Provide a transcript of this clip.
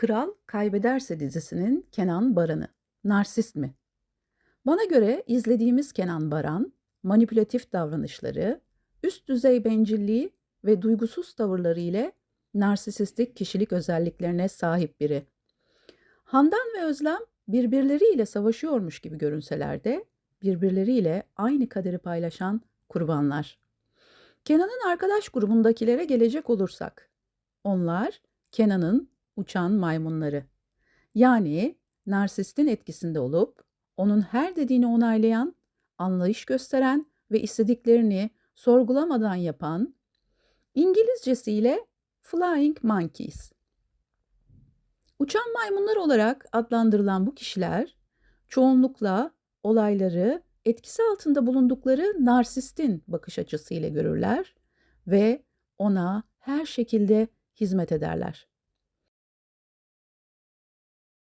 Kral Kaybederse dizisinin Kenan Baran'ı. Narsist mi? Bana göre izlediğimiz Kenan Baran, manipülatif davranışları, üst düzey bencilliği ve duygusuz tavırları ile narsisistik kişilik özelliklerine sahip biri. Handan ve Özlem birbirleriyle savaşıyormuş gibi görünseler de birbirleriyle aynı kaderi paylaşan kurbanlar. Kenan'ın arkadaş grubundakilere gelecek olursak, onlar Kenan'ın uçan maymunları. Yani narsistin etkisinde olup onun her dediğini onaylayan, anlayış gösteren ve istediklerini sorgulamadan yapan, İngilizcesiyle Flying Monkeys. Uçan maymunlar olarak adlandırılan bu kişiler çoğunlukla olayları etkisi altında bulundukları narsistin bakış açısıyla görürler ve ona her şekilde hizmet ederler.